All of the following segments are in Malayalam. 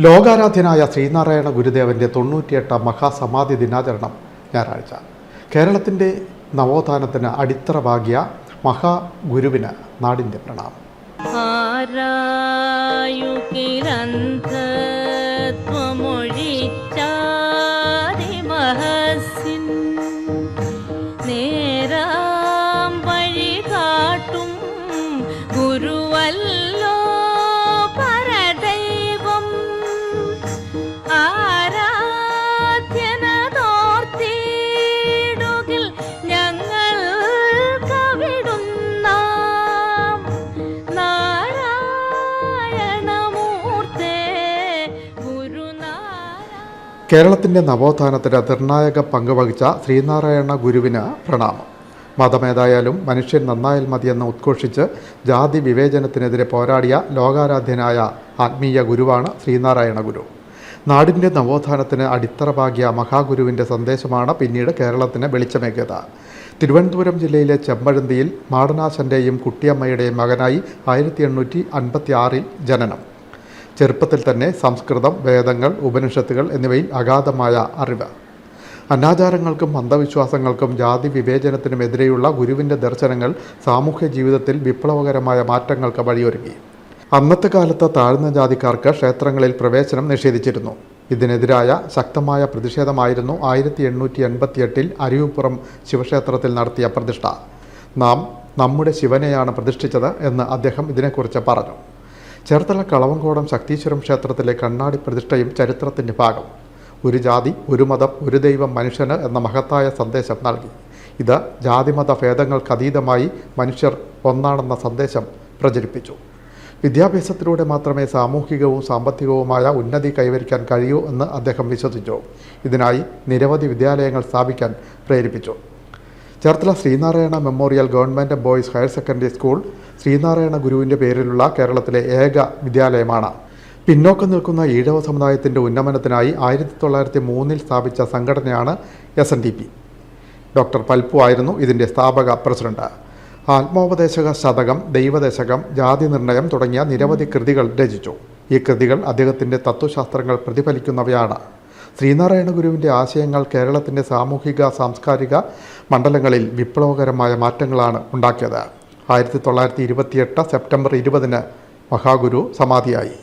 ലോകാരാധ്യനായ ശ്രീനാരായണ ഗുരുദേവന്റെ തൊണ്ണൂറ്റിയെട്ടാം മഹാസമാധി ദിനാചരണം ഞായറാഴ്ച. കേരളത്തിന്റെ നവോത്ഥാനത്തിന് അടിത്തറ പാകിയ മഹാഗുരുവിന് നാടിന്റെ പ്രണാമം. ആരായുകിരന്ധത്വമൊഴിച്ചാതിമഹസിൻ കേരളത്തിന്റെ നവോത്ഥാനത്തിന് നിർണായക പങ്കുവഹിച്ച ശ്രീനാരായണ ഗുരുവിന് പ്രണാമം. മതമേതായാലും മനുഷ്യൻ നന്നായാൽ മതിയെന്ന് ഉദ്ഘോഷിച്ച് ജാതി വിവേചനത്തിനെതിരെ പോരാടിയ ലോകാരാധ്യനായ ആത്മീയ ഗുരുവാണ് ശ്രീനാരായണ ഗുരു. നാടിന്റെ നവോത്ഥാനത്തിന് അടിത്തറ പാകിയ മഹാഗുരുവിന്റെ സന്ദേശമാണ് പിന്നീട് കേരളത്തിന് വെളിച്ചമേകിയത്. തിരുവനന്തപുരം ജില്ലയിലെ ചെമ്പഴന്തിയിൽ മാടനാശന്റെയും കുട്ടിയമ്മയുടെയും മകനായി ആയിരത്തി എണ്ണൂറ്റി അൻപത്തി ആറിൽ ജനനം. ചെറുപ്പത്തിൽ തന്നെ സംസ്കൃതം വേദങ്ങൾ ഉപനിഷത്തുകൾ എന്നിവയിൽ അഗാധമായ അറിവ്. അനാചാരങ്ങൾക്കും അന്ധവിശ്വാസങ്ങൾക്കും ജാതി വിവേചനത്തിനുമെതിരെയുള്ള ഗുരുവിന്റെ ദർശനങ്ങൾ സാമൂഹ്യ ജീവിതത്തിൽ വിപ്ലവകരമായ മാറ്റങ്ങൾക്ക് വഴിയൊരുക്കി. അന്നത്തെ കാലത്ത് താഴ്ന്ന ജാതിക്കാർക്ക് ക്ഷേത്രങ്ങളിൽ പ്രവേശനം നിഷേധിച്ചിരുന്നു. ഇതിനെതിരായ ശക്തമായ പ്രതിഷേധമായിരുന്നു ആയിരത്തി എണ്ണൂറ്റി എൺപത്തിയെട്ടിൽ അരിവിപ്പുറം ശിവക്ഷേത്രത്തിൽ നടത്തിയ പ്രതിഷ്ഠ. നാം നമ്മുടെ ശിവനെയാണ് പ്രതിഷ്ഠിച്ചത് എന്ന് അദ്ദേഹം ഇതിനെക്കുറിച്ച് പറഞ്ഞു. ചേർത്തല കളവങ്കോടം ശക്തീശ്വരം ക്ഷേത്രത്തിലെ കണ്ണാടി പ്രതിഷ്ഠയും ചരിത്രത്തിന്റെ ഭാഗം. ഒരു ജാതി ഒരു മതം ഒരു ദൈവം മനുഷ്യന് എന്ന മഹത്തായ സന്ദേശം നൽകി. ഇത് ജാതിമത ഭേദങ്ങൾക്കതീതമായി മനുഷ്യർ ഒന്നാണെന്ന സന്ദേശം പ്രചരിപ്പിച്ചു. വിദ്യാഭ്യാസത്തിലൂടെ മാത്രമേ സാമൂഹികവും സാമ്പത്തികവുമായ ഉന്നതി കൈവരിക്കാൻ കഴിയൂ എന്ന് അദ്ദേഹം വിശ്വസിച്ചു. ഇതിനായി നിരവധി വിദ്യാലയങ്ങൾ സ്ഥാപിക്കാൻ പ്രേരിപ്പിച്ചു. Cherthala Sreenarayana memorial government boys higher secondary school Sreenarayana ഗുരുവിന്റെ പേരിലുള്ള കേരളത്തിലെ ഏക വിദ്യാലയമാണ്. പിന്നോക്കം നിൽക്കുന്ന ഈഴവ സമുദായത്തിന്റെ ഉന്നമനത്തിനായി ആയിരത്തി തൊള്ളായിരത്തി മൂന്നിൽ സ്ഥാപിച്ച സംഘടനയാണ് S N D P doctor Palpu ആയിരുന്നു ഇതിന്റെ സ്ഥാപക പ്രസിഡന്റ്. ആത്മോപദേശക ശതകം ദൈവദേശകം ജാതി നിർണയം തുടങ്ങിയ നിരവധി കൃതികൾ രചിച്ചു. ഈ കൃതികൾ അദ്ദേഹത്തിന്റെ തത്വശാസ്ത്രങ്ങൾ പ്രതിഫലിക്കുന്നവയാണ്. ശ്രീനാരായണ ഗുരുവിന്റെ ആശയങ്ങൾ കേരളത്തിന്റെ സാമൂഹിക സാംസ്കാരിക മണ്ഡലങ്ങളിൽ വിപ്ലവകരമായ മാറ്റങ്ങളാണ് ഉണ്ടാക്കിയത്. ആയിരത്തി തൊള്ളായിരത്തി ഇരുപത്തിയെട്ട് സെപ്റ്റംബർ ഇരുപതിന് മഹാഗുരു സമാധിയായി.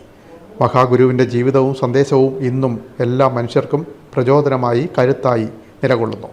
മഹാഗുരുവിന്റെ ജീവിതവും സന്ദേശവും ഇന്നും എല്ലാ മനുഷ്യർക്കും പ്രചോദനമായി കരുത്തായി നിലകൊള്ളുന്നു.